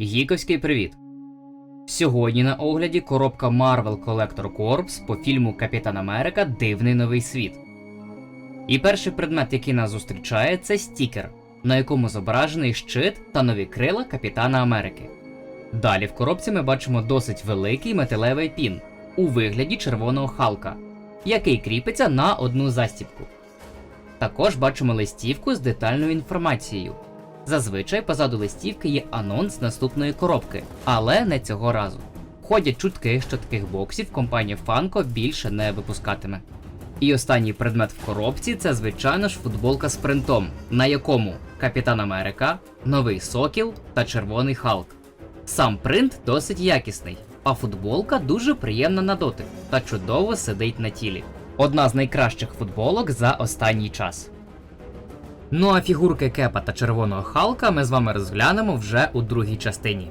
Гіковський привіт! Сьогодні на огляді коробка Marvel Collector Corps по фільму Капітан Америка Дивний новий світ. І перший предмет, який нас зустрічає, це стікер, на якому зображений щит та нові крила Капітана Америки. Далі в коробці ми бачимо досить великий металевий пін у вигляді червоного халка, який кріпиться на одну застібку. Також бачимо листівку з детальною інформацією. Зазвичай позаду листівки є анонс наступної коробки, але не цього разу. Ходять чутки, що таких боксів компанія Funko більше не випускатиме. І останній предмет в коробці це, звичайно ж, футболка з принтом, на якому Капітан Америка, Новий Сокіл та Червоний Халк. Сам принт досить якісний, а футболка дуже приємна на дотик та чудово сидить на тілі. Одна з найкращих футболок за останній час. Ну а фігурки Кепа та Червоного Халка ми з вами розглянемо вже у другій частині.